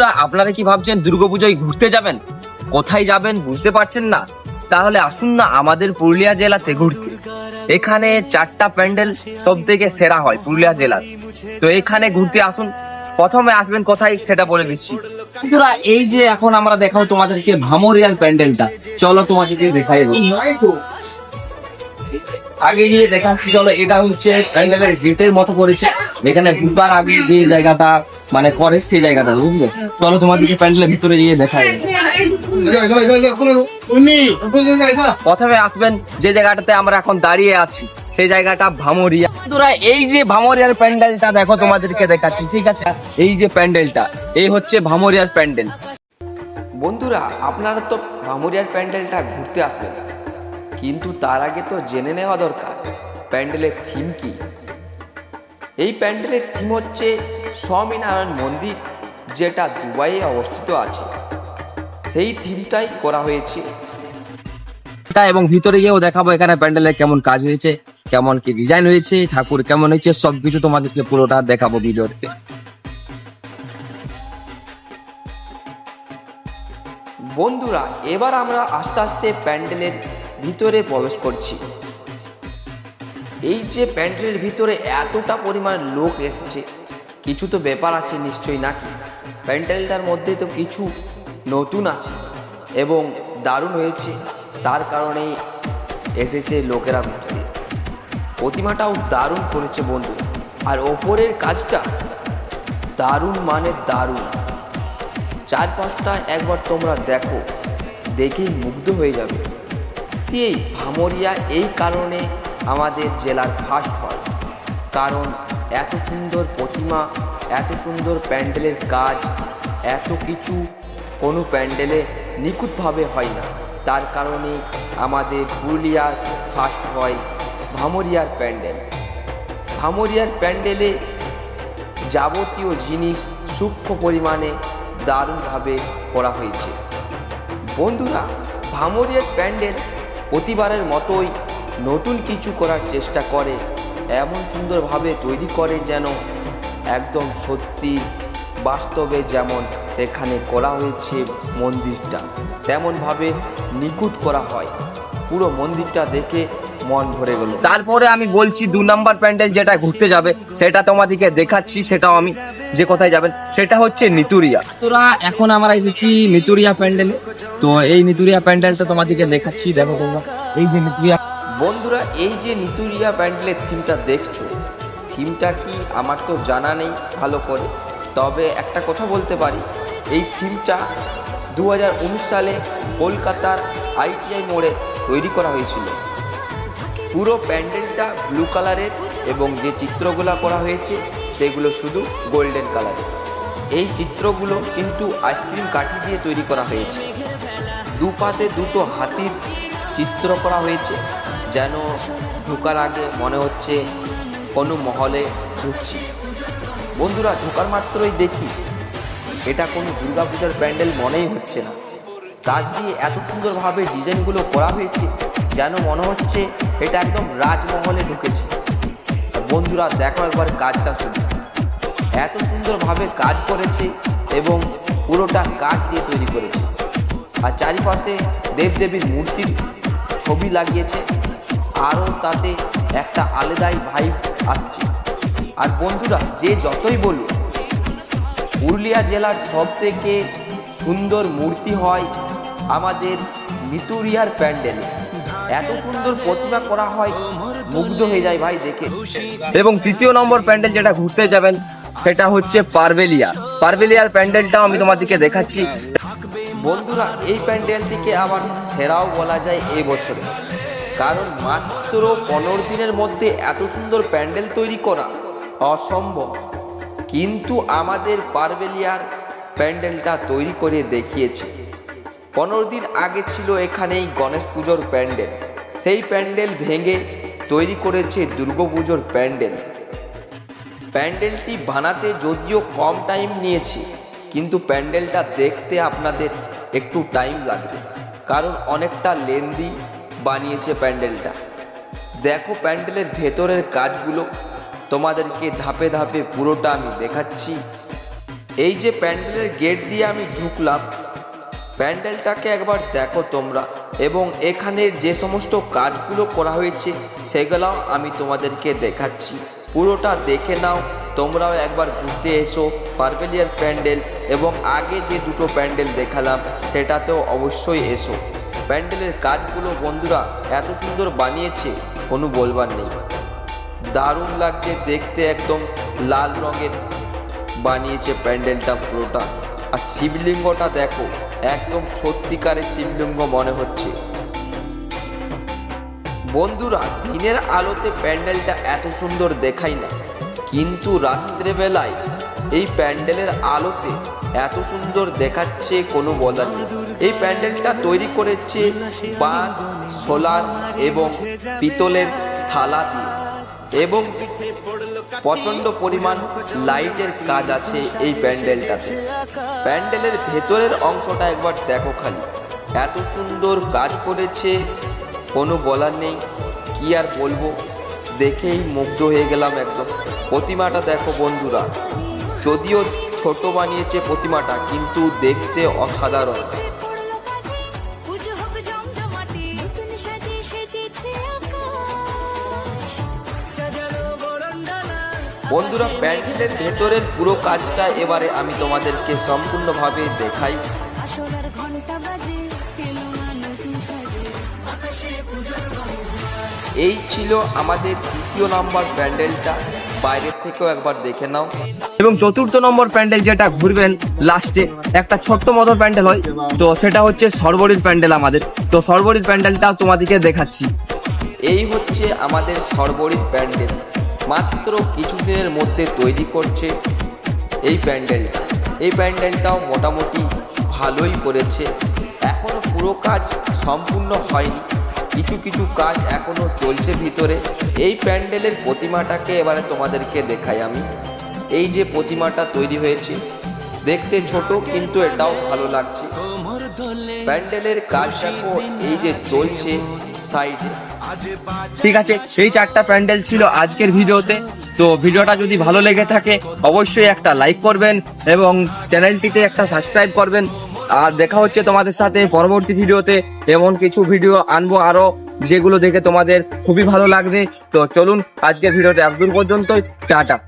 বন্ধুরা, আপনারা কি ভাবছেন দুর্গাপুজোয় ঘুরতে যাবেন? কোথায় যাবেন বুঝতে পারছেন না? তাহলে আসুন না আমাদের পুরুলিয়া জেলাতে ঘুরতে। এখানে চারটা প্যান্ডেল সব থেকে সেরা হয় পুরুলিয়া জেলার। তো এখানে ঘুরতে আসুন। প্রথমে আসবেন কোথায় সেটা বলে দিচ্ছি। বন্ধুরা, এই যে এখন আমরা দেখাবো তোমাদেরকে ভামোরিয়াল প্যান্ডেলটা। চলো তোমাদেরকে দেখাই আগে গিয়ে দেখাচ্ছি, চলো, এটা হচ্ছে প্যান্ডেলের গেটের মতো করেছে। এখানে ঢুকার আগে যে জায়গাটা মানে করে সেই জায়গাটা বুঝলে? চলো তোমাদেরকে প্যান্ডেলের ভিতরে গিয়ে দেখাই। প্রথমে আসবেন যে জায়গাটাতে আমরা এখন দাঁড়িয়ে আছি সেই জায়গাটা ভামরিয়া। বন্ধুরা এই যে ভামরিয়ার প্যান্ডেলটা দেখো তোমাদেরকে দেখাচ্ছি ঠিক আছে? এই যে প্যান্ডেলটা এই হচ্ছে ভামরিয়ার প্যান্ডেল। বন্ধুরা আপনারা তো ভামুরিয়ার প্যান্ডেলটা ঘুরতে আসবেন কিন্তু তার আগে তো জেনে নেওয়া দরকার প্যান্ডেলের থিম কি? এই প্যান্ডেলের থিম হচ্ছে স্বামীনারায়ণ মন্দির যেটা দুবাইয়ে অবস্থিত আছে। সেই থিমটাই করা হয়েছে। এবং ভিতরে গিয়েও দেখাবো এখানে প্যান্ডেলের কেমন কাজ হয়েছে কেমন কি ডিজাইন হয়েছে ঠাকুর কেমন হয়েছে সবকিছু তোমাদেরকে পুরোটা দেখাবো ভিডিওতে। বন্ধুরা এবার আমরা আস্তে আস্তে প্যান্ডেলের ভিতরে প্রবেশ করছি। এই যে প্যান্ডেলের ভিতরে এতটা পরিমাণ লোক এসেছে, কিছু তো ব্যাপার আছে নিশ্চয়ই নাকি? প্যান্ডেলটার মধ্যে তো কিছু নতুন আছে এবং দারুণ হয়েছে, তার কারণেই এসেছে লোকেরা ঘুরতে। প্রতিমাটাও দারুণ করেছে বন্ধু, আর ওপরের কাজটা দারুণ মানে দারুণ। চার পাঁচটা একবার তোমরা দেখো, দেখেই মুগ্ধ হয়ে যাবে। এই ভামরিয়া এই কারণে আমাদের জেলার ফার্স্ট হয় কারণ এত সুন্দর প্রতিমা, এত সুন্দর প্যান্ডেলের কাজ, এত কিছু কোনো প্যান্ডেলে নিখুঁতভাবে হয় না। তার কারণে আমাদের পুরুলিয়ার ফার্স্ট হয় ভামরিয়ার প্যান্ডেল। ভামরিয়ার প্যান্ডেলে যাবতীয় জিনিস সূক্ষ্ম পরিমাণে দারুণভাবে করা হয়েছে। বন্ধুরা, ভামরিয়ার প্যান্ডেল প্রতিবারের মতোই নতুন কিছু করার চেষ্টা করে এমন সুন্দরভাবে তৈরি করে যেন একদম সত্যি বাস্তবে যেমন সেখানে করা হয়েছে মন্দিরটা তেমনভাবে নিখুঁত করা হয়। পুরো মন্দিরটা দেখে মন ভরে গেল। তারপরে আমি বলছি দু নাম্বার প্যান্ডেল যেটা ঘুরতে যাবে সেটা তোমাদেরকে দেখাচ্ছি সেটাও আমি যে কোথায় যাবেন সেটা হচ্ছে নিতুরিয়া। তোরা এখন আমরা এসেছি নিতুরিয়া প্যান্ডেলে। তো এই নিতুরিয়া প্যান্ডেলটা তোমাদেরকে দেখাচ্ছি দেখো তোমরা। এই যে নিতুরিয়া বন্ধুরা, এই যে নিতুরিয়া প্যান্ডেলের থিমটা দেখছ, থিমটা কি আমার তো জানা নেই ভালো করে। তবে একটা কথা বলতে পারি, এই থিমটা দু হাজার উনিশ সালে কলকাতার আইটিআই মোড়ে তৈরি করা হয়েছিল। পুরো প্যান্ডেলটা ব্লু কালারের এবং যে চিত্রগুলো করা হয়েছে, সেগুলো শুধু গোল্ডেন কালারের। এই চিত্রগুলো কিন্তু আইসক্রিম কাঠি দিয়ে তৈরি করা হয়েছে। দুপাশে দুটো হাতির চিত্র করা হয়েছে। যেন ঢোকার আগে মনে হচ্ছে কোনো মহলে ঢুকছি। বন্ধুরা, ঢোকার মাত্রই দেখি। এটা কোনো দুর্গাপূজার প্যান্ডেল মনেই হচ্ছে না। কাজ দিয়ে এত সুন্দরভাবে ডিজাইনগুলো করা হয়েছে যেন মনে হচ্ছে এটা একদম রাজমহলে ঢুকেছে। বন্ধুরা, দেখো একবার কাজটা শুধু এত সুন্দরভাবে কাজ করেছে এবং পুরোটা কাজ দিয়ে তৈরি করেছে। আর চারিপাশে দেবদেবীর মূর্তির ছবি লাগিয়েছে। আরও তাতে একটা আলাদাই ভাইবস আসছে। আর বন্ধুরা যে যতই বলুক পুরুলিয়া জেলার সব থেকে সুন্দর মূর্তি হয় আমাদের মিতুরিয়ার প্যান্ডেল। এত সুন্দর প্রতিমা করা হয় মুগ্ধ হয়ে যায় ভাই দেখে। এবং তৃতীয় নম্বর প্যান্ডেল যেটা ঘুরতে যাবেন সেটা হচ্ছে পারবেলিয়া। পারবেলিয়ার প্যান্ডেলটাও আমি তোমাদেরকে দেখাচ্ছি। বন্ধুরা এই প্যান্ডেলটিকে আবার সেরাও বলা যায় এই বছরে। কারণ মাত্র পনেরো দিনের মধ্যে এত সুন্দর প্যান্ডেল তৈরি করা অসম্ভব। কিন্তু আমাদের পারবেলিয়ার প্যান্ডেলটা তৈরি করে দেখিয়েছে। পনেরো দিন আগে ছিল এখানেই গণেশ পুজোর প্যান্ডেল। সেই প্যান্ডেল ভেঙে তৈরি করেছে দুর্গাপুজোর প্যান্ডেল। প্যান্ডেলটি বানাতে যদিও কম টাইম নিয়েছে, কিন্তু প্যান্ডেলটা দেখতে আপনাদের একটু টাইম লাগবে। কারণ অনেকটা লেন্দি বানিয়েছে প্যান্ডেলটা। দেখো প্যান্ডেলের ভেতরের কাজগুলো, তোমাদেরকে ধাপে ধাপে পুরোটা আমি দেখাচ্ছি। এই যে প্যান্ডেলের গেট দিয়ে আমি ঢুকলাম, প্যান্ডেলটাকে একবার দেখো তোমরা। এবং এখানের যে সমস্ত কাজগুলো করা হয়েছে, সেগুলোও আমি তোমাদেরকে দেখাচ্ছি। পুরোটা দেখে নাও, তোমরাও একবার ঘুরতে এসো পার্বেলিয়ার প্যান্ডেল। এবং আগে যে দুটো প্যান্ডেল দেখালাম, সেটাতেও অবশ্যই এসো। প্যান্ডেলের কাজগুলো বন্ধুরা এত সুন্দর বানিয়েছে, কোনো বলবার নেই। দারুণ লাগছে দেখতে একদম লাল রঙের বানিয়েছে প্যান্ডেলটা পুরোটা। আর শিবলিঙ্গটা দেখো, একদম সত্যিকারের শিবলিঙ্গ মনে হচ্ছে। বন্ধুরা, দিনের আলোতে প্যান্ডেলটা এত সুন্দর দেখাই না। কিন্তু রাত্রেবেলায় এই প্যান্ডেলের আলোতে এত সুন্দর দেখাচ্ছে কোনো বলার নেই। এই প্যান্ডেলটা তৈরি করেছে বাঁশ, সোলার এবং পিতলের থালা দিয়ে। এবং প্রচণ্ড পরিমাণ লাইটের কাজ আছে এই প্যান্ডেলটাতে। প্যান্ডেলের ভেতরের অংশটা একবার দেখো খালি। এত সুন্দর কাজ করেছে, কোনো বলার নেই। কি আর বলব? দেখেই মুগ্ধ হয়ে গেলাম একদম। প্রতিমাটা দেখো বন্ধুরা। যদিও ছোট বানিয়েছে প্রতিমাটা, কিন্তু দেখতে অসাধারণ। বন্ধুরা, প্যান্ডেলের ভেতরের পুরো কাজটা এবারে আমি তোমাদেরকে সম্পূর্ণভাবে দেখাই। এই ছিল আমাদের দ্বিতীয় নাম্বার প্যান্ডেলটা। বাইরের থেকেও একবার দেখে নাও। এবং চতুর্থ নম্বর প্যান্ডেল যেটা ঘুরবেন লাস্টে একটা ছোট্ট মতো প্যান্ডেল হয়। তো সেটা হচ্ছে সর্বরীর প্যান্ডেল আমাদের। তো সর্বরীর প্যান্ডেলটা তোমাদেরকে দেখাচ্ছি। এই হচ্ছে আমাদের সর্বরীর প্যান্ডেল। মাত্র কিছুদিনের মধ্যে তৈরি করছে এই প্যান্ডেলটা। এই প্যান্ডেলটাও মোটামুটি ভালোই করেছে। এখনও পুরো কাজ সম্পূর্ণ হয়নি। কিছু কিছু কাজ এখনও চলছে ভিতরে। এই প্যান্ডেলের প্রতিমাটাকে এবারে তোমাদেরকে দেখাই আমি। এই যে প্রতিমাটা তৈরি হয়েছে, দেখতে ছোট কিন্তু এটাও ভালো লাগছে। প্যান্ডেলের কাজ দেখো, এই যে চলছে সাইডে। ঠিক আছে, এই চারটা প্যান্ডেল ছিল আজকের ভিডিওতে। তো ভিডিওটা যদি ভালো লেগে থাকে, অবশ্যই একটা লাইক করবেন এবং চ্যানেলটিতে একটা সাবস্ক্রাইব করবেন। আর দেখা হচ্ছে তোমাদের সাথে পরবর্তী ভিডিওতে। এমন কিছু ভিডিও আনব আরও, যেগুলো দেখে তোমাদের খুবই ভালো লাগবে। তো চলুন, আজকের ভিডিওতে একদূর পর্যন্তই। টাটা।